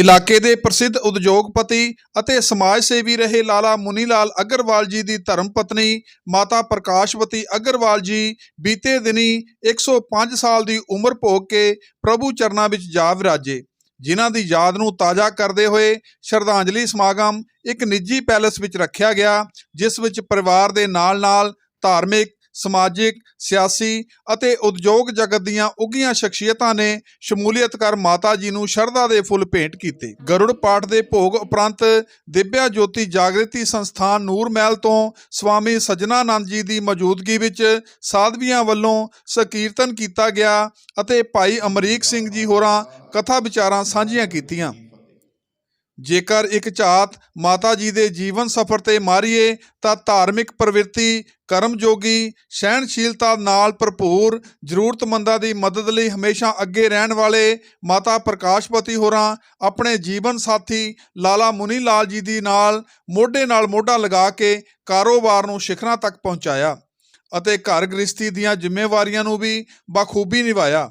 ਇਲਾਕੇ ਦੇ ਪ੍ਰਸਿੱਧ ਉਦਯੋਗਪਤੀ ਅਤੇ ਸਮਾਜ ਸੇਵੀ ਰਹੇ ਲਾਲਾ ਮੁਨੀ ਲਾਲ ਅਗਰਵਾਲ ਜੀ ਦੀ ਧਰਮ ਪਤਨੀ, ਮਾਤਾ ਪ੍ਰਕਾਸ਼ਵਤੀ ਅਗਰਵਾਲ ਜੀ, ਬੀਤੇ ਦਿਨੀ 105 ਸਾਲ ਦੀ ਉਮਰ ਭੋਗ ਕੇ ਪ੍ਰਭੂ ਚਰਨਾਂ ਵਿੱਚ ਜਾ ਵਿਰਾਜੇ। ਜਿਨ੍ਹਾਂ ਦੀ ਯਾਦ ਨੂੰ ਤਾਜ਼ਾ ਕਰਦੇ ਹੋਏ ਸ਼ਰਧਾਂਜਲੀ ਸਮਾਗਮ ਇੱਕ ਨਿੱਜੀ ਪੈਲੇਸ ਵਿੱਚ ਰੱਖਿਆ ਗਿਆ, ਜਿਸ ਵਿੱਚ ਪਰਿਵਾਰ ਦੇ ਨਾਲ-ਨਾਲ ਧਾਰਮਿਕ ਸਮਾਜਿਕ, ਸਿਆਸੀ ਅਤੇ ਉਦਯੋਗ ਜਗਤ ਦੀਆਂ ਉੱਘੀਆਂ ਸ਼ਖਸੀਅਤਾਂ ਨੇ ਸ਼ਮੂਲੀਅਤ ਕਰ ਮਾਤਾ ਜੀ ਨੂੰ ਸ਼ਰਧਾ ਦੇ ਫੁੱਲ ਭੇਂਟ ਕੀਤੇ। ਗਰੁੜ ਪਾਠ ਦੇ ਭੋਗ ਉਪਰੰਤ ਦਿਵਿਆ ਜੋਤੀ ਜਾਗ੍ਰਿਤੀ ਸੰਸਥਾਨ ਨੂਰ ਮਹਿਲ ਤੋਂ ਸਵਾਮੀ ਸਜਣਾਨੰਦ ਜੀ ਦੀ ਮੌਜੂਦਗੀ ਵਿੱਚ ਸਾਧਵੀਆਂ ਵੱਲੋਂ ਸਕੀਰਤਨ ਕੀਤਾ ਗਿਆ ਅਤੇ ਭਾਈ ਅਮਰੀਕ ਸਿੰਘ ਜੀ ਹੋਰਾਂ ਕਥਾ ਵਿਚਾਰਾਂ ਸਾਂਝੀਆਂ ਕੀਤੀਆਂ। ਜੇਕਰ ਇੱਕ ਝਾਤ ਮਾਤਾ ਜੀ ਦੇ ਜੀਵਨ ਸਫਰ ਤੇ ਮਾਰੀਏ, ਤਾਂ ਧਾਰਮਿਕ ਪ੍ਰਵਿਰਤੀ, ਕਰਮਯੋਗੀ, ਸਹਿਣਸ਼ੀਲਤਾ ਨਾਲ ਭਰਪੂਰ ਜ਼ਰੂਰਤਮੰਦਾਂ ਦੀ ਮਦਦ ਲਈ ਹਮੇਸ਼ਾ ਅੱਗੇ ਰਹਿਣ ਵਾਲੇ ਮਾਤਾ ਪ੍ਰਕਾਸ਼ਪਤੀ ਹੋਰਾਂ, ਆਪਣੇ ਜੀਵਨ ਸਾਥੀ ਲਾਲਾ ਮੁਨੀ ਲਾਲ ਜੀ ਦੀ ਨਾਲ ਮੋਢੇ ਨਾਲ ਮੋਢਾ ਲਗਾ ਕੇ ਕਾਰੋਬਾਰ ਨੂੰ ਸਿਖਰਾਂ ਤੱਕ ਪਹੁੰਚਾਇਆ ਅਤੇ ਘਰ ਗ੍ਰਸਤੀ ਦੀਆਂ ਜ਼ਿੰਮੇਵਾਰੀਆਂ ਨੂੰ ਵੀ ਬਖੂਬੀ ਨਿਭਾਇਆ।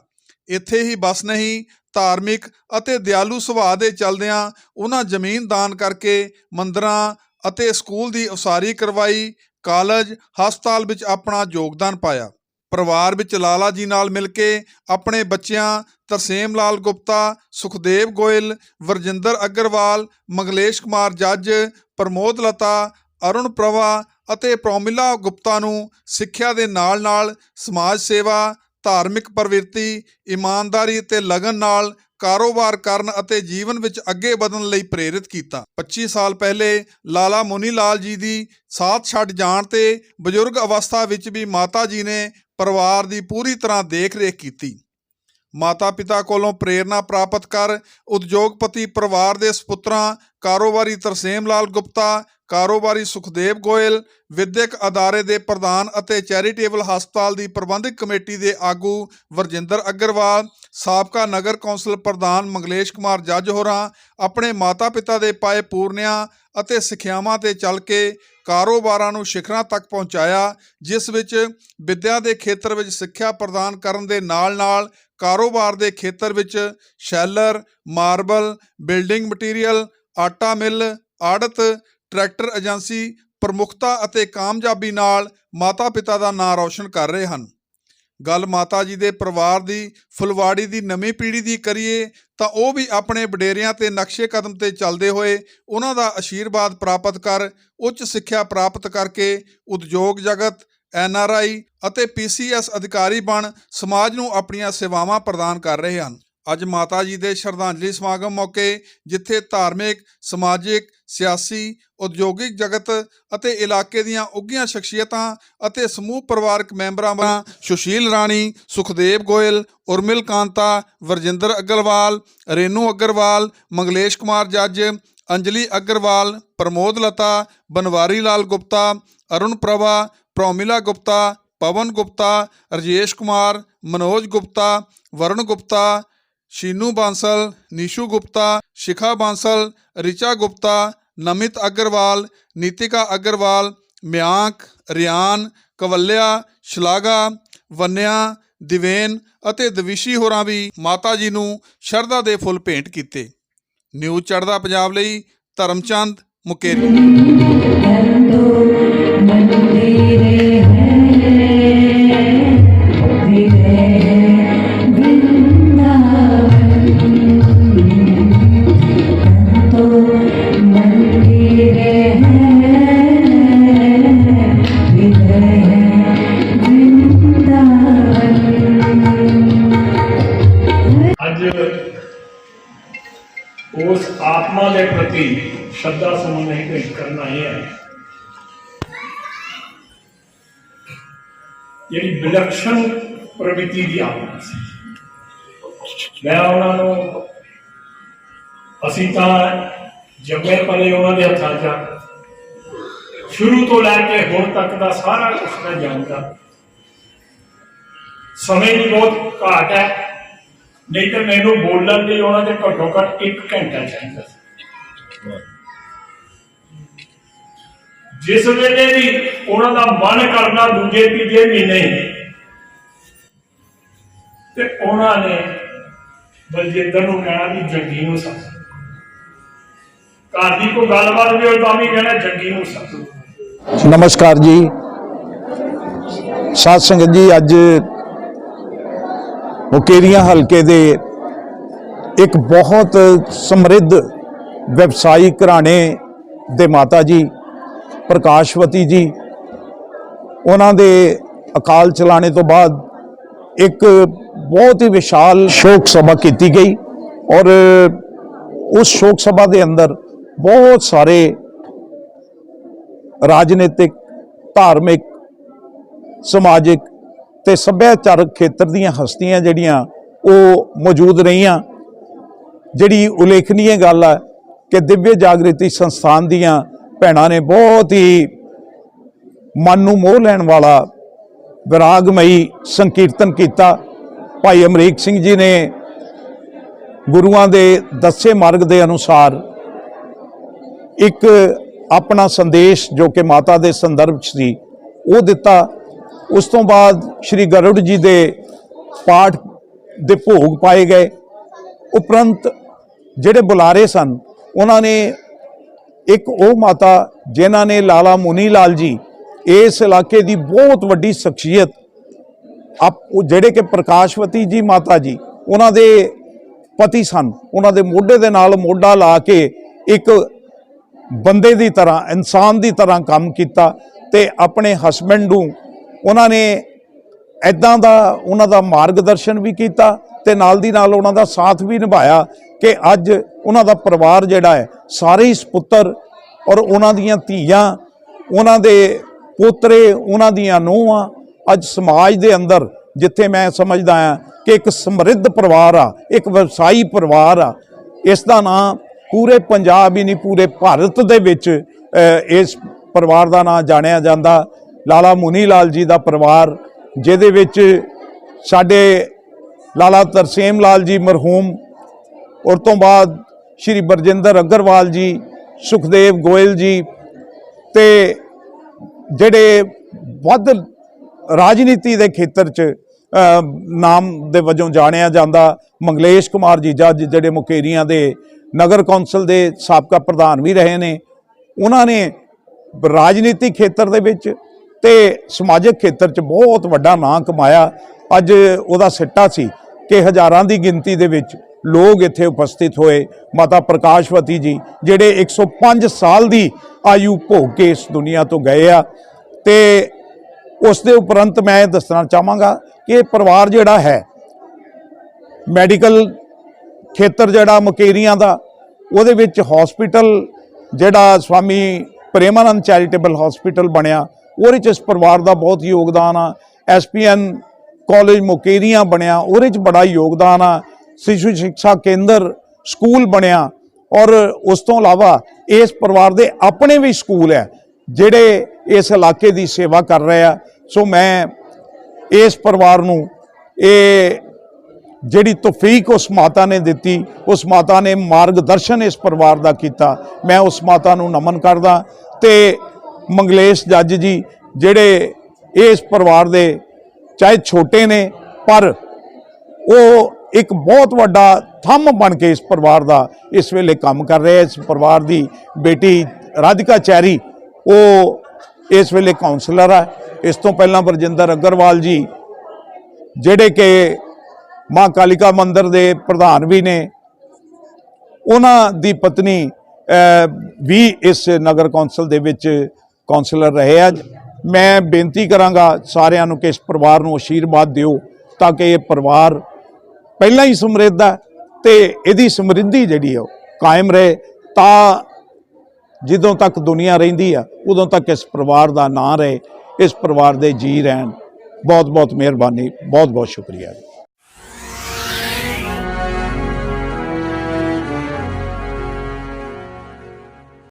ਇੱਥੇ ਹੀ ਬਸ ਨਹੀਂ ਧਾਰਮਿਕ ਅਤੇ ਦਿਆਲੂ ਸੁਭਾਅ ਦੇ ਚਲਦਿਆਂ ਉਹਨਾਂ ਜ਼ਮੀਨ ਦਾਨ ਕਰਕੇ ਮੰਦਰਾਂ ਅਤੇ ਸਕੂਲ ਦੀ ਉਸਾਰੀ ਕਰਵਾਈ, ਕਾਲਜ, ਹਸਪਤਾਲ ਵਿੱਚ ਆਪਣਾ ਯੋਗਦਾਨ ਪਾਇਆ। ਪਰਿਵਾਰ ਵਿੱਚ ਲਾਲਾ ਜੀ ਨਾਲ ਮਿਲ ਕੇ ਆਪਣੇ ਬੱਚਿਆਂ ਤਰਸੇਮ ਲਾਲ ਗੁਪਤਾ, ਸੁਖਦੇਵ ਗੋਇਲ, ਵਰਜਿੰਦਰ ਅਗਰਵਾਲ, ਮੰਗਲੇਸ਼ ਕੁਮਾਰ ਜੱਜ, ਪ੍ਰਮੋਦ ਲਤਾ, ਅਰੁਣ ਪ੍ਰਭਾ ਅਤੇ ਪ੍ਰੋਮਿਲਾ ਗੁਪਤਾ ਨੂੰ ਸਿੱਖਿਆ ਦੇ ਨਾਲ-ਨਾਲ ਸਮਾਜ ਸੇਵਾ ਧਾਰਮਿਕ ਪ੍ਰਵਿਰਤੀ, ਇਮਾਨਦਾਰੀ ਅਤੇ ਲਗਨ ਨਾਲ ਕਾਰੋਬਾਰ ਕਰਨ ਅਤੇ ਜੀਵਨ ਵਿੱਚ ਅੱਗੇ ਵਧਣ ਲਈ ਪ੍ਰੇਰਿਤ ਕੀਤਾ। 25 ਸਾਲ ਪਹਿਲੇ ਲਾਲਾ ਮੁਨੀ ਲਾਲ ਜੀ ਦੀ ਸਾਥ ਛੱਡ ਜਾਣ ਤੇ ਬਜ਼ੁਰਗ ਅਵਸਥਾ ਵਿੱਚ ਵੀ ਮਾਤਾ ਜੀ ਨੇ ਪਰਿਵਾਰ ਦੀ ਪੂਰੀ ਤਰ੍ਹਾਂ ਦੇਖ-ਰੇਖ ਕੀਤੀ। ਮਾਤਾ ਪਿਤਾ ਕੋਲੋਂ ਪ੍ਰੇਰਣਾ ਪ੍ਰਾਪਤ ਕਰ ਉਦਯੋਗਪਤੀ ਪਰਿਵਾਰ ਦੇ ਸੁਪੁੱਤਰਾਂ ਕਾਰੋਬਾਰੀ ਤਰਸੇਮ ਲਾਲ ਗੁਪਤਾ, ਕਾਰੋਬਾਰੀ ਸੁਖਦੇਵ ਗੋਇਲ, ਵਿਦਿਅਕ ਅਦਾਰੇ ਦੇ ਪ੍ਰਧਾਨ ਅਤੇ ਚੈਰੀਟੇਬਲ ਹਸਪਤਾਲ ਦੀ ਪ੍ਰਬੰਧਕ ਕਮੇਟੀ ਦੇ ਆਗੂ ਵਰਜਿੰਦਰ ਅਗਰਵਾਲ, ਸਾਬਕਾ ਨਗਰ ਕੌਂਸਲ ਪ੍ਰਧਾਨ ਮੰਗਲੇਸ਼ ਕੁਮਾਰ ਜੱਜ ਹੋਰਾਂ, ਆਪਣੇ ਮਾਤਾ-ਪਿਤਾ ਦੇ ਪਾਏ ਪੂਰਨਿਆਂ ਅਤੇ ਸਿੱਖਿਆਵਾਂ ਤੇ ਚੱਲ ਕੇ ਕਾਰੋਬਾਰਾਂ ਨੂੰ ਸਿਖਰਾਂ ਤੱਕ ਪਹੁੰਚਾਇਆ, ਜਿਸ ਵਿੱਚ ਵਿੱਦਿਆ ਦੇ ਖੇਤਰ ਵਿੱਚ ਸਿੱਖਿਆ ਪ੍ਰਦਾਨ ਕਰਨ ਦੇ ਨਾਲ-ਨਾਲ ਕਾਰੋਬਾਰ ਦੇ ਖੇਤਰ ਵਿੱਚ ਸ਼ੈਲਰ, ਮਾਰਬਲ, ਬਿਲਡਿੰਗ ਮਟੀਰੀਅਲ ਆਟਾ ਮਿੱਲ, ਆੜਤ, ਟਰੈਕਟਰ ਏਜੰਸੀ, ਪ੍ਰਮੁੱਖਤਾ ਅਤੇ ਕਾਮਯਾਬੀ ਨਾਲ ਮਾਤਾ-ਪਿਤਾ ਦਾ ਨਾਂ ਰੌਸ਼ਨ ਕਰ ਰਹੇ ਹਨ। ਗੱਲ ਮਾਤਾ ਜੀ ਦੇ ਪਰਿਵਾਰ ਦੀ, ਫੁਲਵਾੜੀ ਦੀ ਨਵੀਂ ਪੀੜ੍ਹੀ ਦੀ ਕਰੀਏ ਤਾਂ ਉਹ ਵੀ ਆਪਣੇ ਵਡੇਰਿਆਂ ਤੇ ਨਕਸ਼ੇ ਕਦਮ ਤੇ ਚੱਲਦੇ ਹੋਏ ਉਹਨਾਂ ਦਾ ਆਸ਼ੀਰਵਾਦ ਪ੍ਰਾਪਤ ਕਰ, ਉੱਚ ਸਿੱਖਿਆ ਪ੍ਰਾਪਤ ਕਰਕੇ ਉਦਯੋਗ ਜਗਤ ਐਨਆਰਆਈ ਅਤੇ ਪੀਸੀਐਸ ਅਧਿਕਾਰੀ ਬਣ ਸਮਾਜ ਨੂੰ ਆਪਣੀਆਂ ਸੇਵਾਵਾਂ ਪ੍ਰਦਾਨ ਕਰ ਰਹੇ ਹਨ। ਅੱਜ ਮਾਤਾ ਜੀ ਦੇ ਸ਼ਰਧਾਂਜਲੀ ਸਮਾਗਮ ਮੌਕੇ, ਜਿੱਥੇ ਧਾਰਮਿਕ, ਸਮਾਜਿਕ, ਸਿਆਸੀ, ਉਦਯੋਗਿਕ ਜਗਤ ਅਤੇ ਇਲਾਕੇ ਦੀਆਂ ਉੱਘੀਆਂ ਸ਼ਖਸੀਅਤਾਂ ਅਤੇ ਸਮੂਹ ਪਰਿਵਾਰਕ ਮੈਂਬਰਾਂ ਵੱਲੋਂ ਸੁਸ਼ੀਲ ਰਾਣੀ, ਸੁਖਦੇਵ ਗੋਇਲ, ਉਰਮਿਲ ਕਾਂਤਾ, ਵਰਜਿੰਦਰ ਅਗਰਵਾਲ, ਰੇਨੂ ਅਗਰਵਾਲ, ਮੰਗਲੇਸ਼ ਕੁਮਾਰ ਜੱਜ, ਅੰਜਲੀ ਅਗਰਵਾਲ, ਪ੍ਰਮੋਦ ਲਤਾ, ਬਨਵਾਰੀ ਲਾਲ ਗੁਪਤਾ, ਅਰੁਣ ਪ੍ਰਭਾ, ਪ੍ਰੋਮਿਲਾ ਗੁਪਤਾ, ਪਵਨ ਗੁਪਤਾ, ਰਜੇਸ਼ ਕੁਮਾਰ, ਮਨੋਜ ਗੁਪਤਾ, ਵਰੁਣ ਗੁਪਤਾ ਸ਼ੀਨੂ ਬਾਂਸਲ, ਨੀਸ਼ੂ ਗੁਪਤਾ, ਸ਼ਿਖਾ ਬਾਂਸਲ, ਰਿਚਾ ਗੁਪਤਾ, ਨਮਿਤ ਅਗਰਵਾਲ, ਨੀਤਿਕਾ ਅਗਰਵਾਲ, ਮਿਆਂਕ, ਰਿਆਨ, ਕਵਲਿਆ ਸ਼ਲਾਗਾ ਵੰਨਿਆ, ਦਿਵੇਨ ਅਤੇ ਦਵਿਸ਼ੀ ਹੋਰਾਂ ਵੀ ਮਾਤਾ ਜੀ ਨੂੰ ਸ਼ਰਧਾ ਦੇ ਫੁੱਲ ਭੇਂਟ ਕੀਤੇ। ਨਿਊਜ਼ ਚੜ੍ਹਦਾ ਪੰਜਾਬ ਲਈ ਧਰਮਚੰਦ ਮੁਕੇਰੀ। ਅੱਜ ਉਸ ਆਤਮਾ ਦੇ ਪ੍ਰਤੀ ਸ਼ਰਧਾ ਸਮੂਹ ਨਹੀਂ ਭੇਟ ਕਰਨ ਆਏ ਹੈ ਜਿਹੜੀ ਵਿਲੱਖਣ ਪ੍ਰਵਿਰਤੀ ਦੀ ਆਤਮਾ ਸੀ। ਮੈਂ ਉਹਨਾਂ ਨੂੰ, ਅਸੀਂ ਤਾਂ ਜੰਮੇ ਪਲੇ ਉਹਨਾਂ ਦੇ ਹੱਥਾਂ 'ਚ ਸ਼ੁਰੂ ਤੋਂ ਲੈ ਕੇ ਹੁਣ ਤੱਕ ਦਾ ਸਾਰਾ ਕੁਝ ਮੈਂ ਜਾਣਦਾ। ਸਮੇਂ ਦੀ ਬਹੁਤ ਘਾਟ ਹੈ। ਨਹੀਂ ਤਾਂ ਮੈਨੂੰ ਬੋਲਣ ਲਈ ਉਹਨਾਂ ਦੇ ਘੱਟੋ ਘੱਟ 1 ਘੰਟਾ ਚਾਹੀਦਾ ਸੀ। ਜਿਸ ਵੇਲੇ ਵੀ ਉਹਨਾਂ ਦਾ ਮਨ ਕਰਨਾ ਦੂਜੇ ਤੀਜੇ ਮਹੀਨੇ, ਤੇ ਉਹਨਾਂ ਨੇ ਬਲਜਿੰਦਰ ਨੂੰ ਕਹਿਣਾ ਵੀ ਜੱਗੀ ਨੂੰ ਸੱਦ। ਘਰ ਦੀ ਕੋਈ ਗੱਲਬਾਤ ਵੀ ਹੋਵੇ ਤਾਂ ਵੀ ਕਹਿਣਾ ਜੱਗੀ ਨੂੰ ਸੱਦੋ। ਨਮਸਕਾਰ ਜੀ। ਸਾਧ ਸੰਗਤ ਜੀ, ਅੱਜ ਮੁਕੇਰੀਆਂ ਹਲਕੇ ਦੇ ਇੱਕ ਬਹੁਤ ਸਮਰਿੱਧ ਵਿਵਸਾਈ ਘਰਾਣੇ ਦੇ ਮਾਤਾ ਜੀ, ਪ੍ਰਕਾਸ਼ਵਤੀ ਜੀ, ਉਹਨਾਂ ਦੇ ਅਕਾਲ ਚਲਾਣੇ ਤੋਂ ਬਾਅਦ ਇੱਕ ਬਹੁਤ ਹੀ ਵਿਸ਼ਾਲ ਸ਼ੋਕ ਸਭਾ ਕੀਤੀ ਗਈ ਔਰ ਉਸ ਸ਼ੋਕ ਸਭਾ ਦੇ ਅੰਦਰ ਬਹੁਤ ਸਾਰੇ ਰਾਜਨੀਤਿਕ, ਧਾਰਮਿਕ, ਸਮਾਜਿਕ ਤੇ ਸੱਭਿਆਚਾਰਕ ਖੇਤਰ ਦੀਆਂ ਹਸਤੀਆਂ ਜਿਹੜੀਆਂ ਉਹ ਮੌਜੂਦ ਰਹੀਆਂ। ਜਿਹੜੀ ਉਲੇਖਨੀਏ ਗੱਲ ਹੈ ਕਿ ਦਿਵਯ ਜਾਗ੍ਰਿਤੀ ਸੰਸਥਾਨ ਦੀਆਂ ਭੈਣਾਂ ਨੇ ਬਹੁਤ ਹੀ ਮਨ ਨੂੰ ਮੋਹ ਲੈਣ ਵਾਲਾ, ਵਿਰਾਗਮਈ ਸੰਕੀਰਤਨ ਕੀਤਾ। ਭਾਈ ਅਮਰੀਕ ਸਿੰਘ ਜੀ ਨੇ ਗੁਰੂਆਂ ਦੇ ਦੱਸੇ ਮਾਰਗ ਦੇ ਅਨੁਸਾਰ ਇੱਕ ਆਪਣਾ ਸੰਦੇਸ਼ ਜੋ ਕਿ ਮਾਤਾ ਦੇ ਸੰਦਰਭ 'ਚ ਸੀ, ਉਹ ਦਿੱਤਾ। ਉਸ ਤੋਂ ਬਾਅਦ ਸ੍ਰੀ ਗਰੁੜ ਜੀ ਦੇ ਪਾਠ ਦੇ ਭੋਗ ਪਾਏ ਗਏ। ਉਪਰੰਤ ਜਿਹੜੇ ਬੁਲਾਰੇ ਸਨ, ਉਹਨਾਂ ਨੇ ਇੱਕ ਉਹ ਮਾਤਾ ਜਿਨ੍ਹਾਂ ਨੇ ਲਾਲਾ ਮੁਨੀ ਲਾਲ ਜੀ ਇਸ ਇਲਾਕੇ ਦੀ ਬਹੁਤ ਵੱਡੀ ਸ਼ਖਸੀਅਤ, ਆਪ ਜਿਹੜੇ ਕਿ ਪ੍ਰਕਾਸ਼ਵਤੀ ਜੀ ਮਾਤਾ ਜੀ, ਉਹਨਾਂ ਦੇ ਪਤੀ ਸਨ। ਉਹਨਾਂ ਦੇ ਮੋਢੇ ਦੇ ਨਾਲ ਮੋਢਾ ਲਾ ਕੇ ਇੱਕ ਬੰਦੇ ਦੀ ਤਰ੍ਹਾਂ, ਇਨਸਾਨ ਦੀ ਤਰ੍ਹਾਂ ਕੰਮ ਕੀਤਾ ਤੇ ਆਪਣੇ ਹਸਬੰਡ ਨੂੰ ਉਹਨਾਂ ਨੇ ਐਦਾਂ ਦਾ ਉਹਨਾਂ ਦਾ ਮਾਰਗਦਰਸ਼ਨ ਵੀ ਕੀਤਾ ਤੇ ਨਾਲ ਦੀ ਨਾਲ ਉਹਨਾਂ ਦਾ ਸਾਥ ਵੀ ਨਿਭਾਇਆ ਕਿ ਅੱਜ ਉਹਨਾਂ ਦਾ ਪਰਿਵਾਰ ਜਿਹੜਾ ਹੈ, ਸਾਰੇ ਹੀ ਸੁਪੁੱਤਰ ਔਰ ਉਹਨਾਂ ਦੀਆਂ ਧੀਆਂ, ਉਹਨਾਂ ਦੇ ਪੋਤਰੇ, ਉਹਨਾਂ ਦੀਆਂ ਨੂੰਹਾਂ ਅੱਜ ਸਮਾਜ ਦੇ ਅੰਦਰ, ਜਿੱਥੇ ਮੈਂ ਸਮਝਦਾ ਹਾਂ ਕਿ ਇੱਕ ਸਮਰਿੱਧ ਪਰਿਵਾਰ ਆ, ਇੱਕ ਵਿਵਸਾਈ ਪਰਿਵਾਰ ਆ, ਇਸ ਦਾ ਨਾਂ ਪੂਰੇ ਪੰਜਾਬ ਹੀ ਨਹੀਂ, ਪੂਰੇ ਭਾਰਤ ਦੇ ਵਿੱਚ ਇਸ ਪਰਿਵਾਰ ਦਾ ਨਾਂ ਜਾਣਿਆ ਜਾਂਦਾ। ਲਾਲਾ ਮੁਨੀ ਲਾਲ ਜੀ ਦਾ ਪਰਿਵਾਰ, ਜਿਹਦੇ ਵਿੱਚ ਸਾਡੇ ਲਾਲਾ ਤਰਸੇਮ ਲਾਲ ਜੀ ਮਰਹੂਮ, ਔਰ ਤੋਂ ਬਾਅਦ ਸ਼੍ਰੀ ਬਰਜਿੰਦਰ ਅਗਰਵਾਲ ਜੀ, ਸੁਖਦੇਵ ਗੋਇਲ ਜੀ ਤੇ ਜਿਹੜੇ ਵੱਧ ਰਾਜਨੀਤੀ ਦੇ ਖੇਤਰ 'ਚ ਨਾਮ ਦੇ ਵਜੋਂ ਜਾਣਿਆ ਜਾਂਦਾ, ਮੰਗਲੇਸ਼ ਕੁਮਾਰ ਜੀ ਜੱਜ ਜਿਹੜੇ ਮੁਕੇਰੀਆਂ ਦੇ ਨਗਰ ਕੌਂਸਲ ਦੇ ਸਾਬਕਾ ਪ੍ਰਧਾਨ ਵੀ ਰਹੇ ਨੇ, ਉਹਨਾਂ ਨੇ ਰਾਜਨੀਤੀ ਖੇਤਰ ਦੇ ਵਿੱਚ ਤੇ ਸਮਾਜਿਕ ਖੇਤਰ 'ਚ ਬਹੁਤ ਵੱਡਾ ਨਾਂ ਕਮਾਇਆ। ਅੱਜ ਉਹਦਾ ਸਿੱਟਾ ਸੀ ਕਿ ਹਜ਼ਾਰਾਂ ਦੀ ਗਿਣਤੀ ਦੇ ਵਿੱਚ ਲੋਕ ਇੱਥੇ ਉਪਸਥਿਤ ਹੋਏ। ਮਾਤਾ ਪ੍ਰਕਾਸ਼ਵਤੀ ਜੀ, ਜਿਹੜੇ 105 ਸਾਲ ਦੀ ਆਯੂ ਭੋਗ ਕੇ ਇਸ ਦੁਨੀਆ ਤੋਂ ਗਏ ਆ। ਤੇ ਉਸ ਦੇ ਉਪਰੰਤ ਮੈਂ ਦੱਸਣਾ ਚਾਹਾਂਗਾ ਕਿ ਇਹ ਪਰਿਵਾਰ ਜਿਹੜਾ ਹੈ, ਮੈਡੀਕਲ ਖੇਤਰ ਜਿਹੜਾ ਮਕੇਰੀਆਂ ਦਾ, ਉਹਦੇ ਵਿੱਚ ਹਸਪੀਟਲ ਜਿਹੜਾ ਸਵਾਮੀ ਪ੍ਰੇਮਾਨੰਦ ਚੈਰੀਟੇਬਲ ਹਸਪੀਟਲ ਬਣਿਆ। ਉਹਦੇ ਚ ਇਸ ਪਰਿਵਾਰ ਦਾ ਬਹੁਤ ਯੋਗਦਾਨ ਆ। ਐਸਪੀਐਨ ਕਾਲਜ ਮੁਕੇਰੀਆਂ ਬਣਿਆ, ਉਹਦੇ ਚ ਬੜਾ ਯੋਗਦਾਨ ਆ। ਸਿਸ਼ੂ ਸਿੱਖਿਆ ਕੇਂਦਰ ਸਕੂਲ ਬਣਿਆ ਔਰ ਉਸ ਤੋਂ ਇਲਾਵਾ ਇਸ ਪਰਿਵਾਰ ਦੇ ਆਪਣੇ ਵੀ ਸਕੂਲ ਹੈ, ਜਿਹੜੇ ਇਸ ਇਲਾਕੇ ਦੀ ਸੇਵਾ ਕਰ ਰਹੇ ਆ। ਸੋ ਮੈਂ ਇਸ ਪਰਿਵਾਰ ਨੂੰ ਇਹ ਜਿਹੜੀ ਤੌਫੀਕ ਉਸ ਮਾਤਾ ਨੇ ਦਿੱਤੀ, ਉਸ ਮਾਤਾ ਨੇ ਮਾਰਗਦਰਸ਼ਨ ਇਸ ਪਰਿਵਾਰ ਦਾ ਕੀਤਾ। ਮੈਂ ਉਸ ਮਾਤਾ ਨੂੰ ਨਮਨ ਕਰਦਾ ਤੇ ਮੰਗਲੇਸ਼ ਜੱਜ ਜੀ ਜਿਹੜੇ ਇਸ ਪਰਿਵਾਰ ਦੇ ਚਾਹੇ ਛੋਟੇ ਨੇ, ਪਰ ਉਹ ਇੱਕ ਬਹੁਤ ਵੱਡਾ ਥੰਮ ਬਣ ਕੇ ਇਸ ਪਰਿਵਾਰ ਦਾ ਇਸ ਵੇਲੇ ਕੰਮ ਕਰ ਰਿਹਾ ਇਸ ਪਰਿਵਾਰ ਦੀ ਬੇਟੀ ਰਾਧਿਕਾ ਚੈਰੀ, ਉਹ ਇਸ ਵੇਲੇ ਕਾਉਂਸਲਰ ਆ। ਇਸ ਤੋਂ ਪਹਿਲਾਂ ਬਰਜਿੰਦਰ ਅਗਰਵਾਲ ਜੀ, ਜਿਹੜੇ ਕਿ ਮਾਂ ਕਾਲਿਕਾ ਮੰਦਿਰ ਦੇ ਪ੍ਰਧਾਨ ਵੀ ਨੇ। ਉਹਨਾਂ ਦੀ ਪਤਨੀ ਵੀ ਇਸ ਨਗਰ ਕੌਂਸਲ ਦੇ ਵਿੱਚ ਕਾਉਂਸਲਰ ਰਹੇ ਆ ਮੈਂ ਬੇਨਤੀ ਕਰਾਂਗਾ ਸਾਰਿਆਂ ਨੂੰ ਕਿ ਇਸ ਪਰਿਵਾਰ ਨੂੰ ਆਸ਼ੀਰਵਾਦ ਦਿਓ ਤਾਂ ਕਿ ਇਹ ਪਰਿਵਾਰ ਪਹਿਲਾਂ ਹੀ ਸਮਰਿੱਧ ਹੈ ਤੇ ਇਹਦੀ ਸਮਰਿੱਧੀ ਜਿਹੜੀ ਹੈ ਕਾਇਮ ਰਹੇ। ਤਾਂ ਜਦੋਂ ਤੱਕ ਦੁਨੀਆ ਰਹਿੰਦੀ ਆ ਉਦੋਂ ਤੱਕ ਇਸ ਪਰਿਵਾਰ ਦਾ ਨਾਂ ਰਹੇ, ਇਸ ਪਰਿਵਾਰ ਦੇ ਜੀ ਰਹਿਣ। ਬਹੁਤ ਬਹੁਤ ਮਿਹਰਬਾਨੀ ਬਹੁਤ ਬਹੁਤ ਸ਼ੁਕਰੀਆ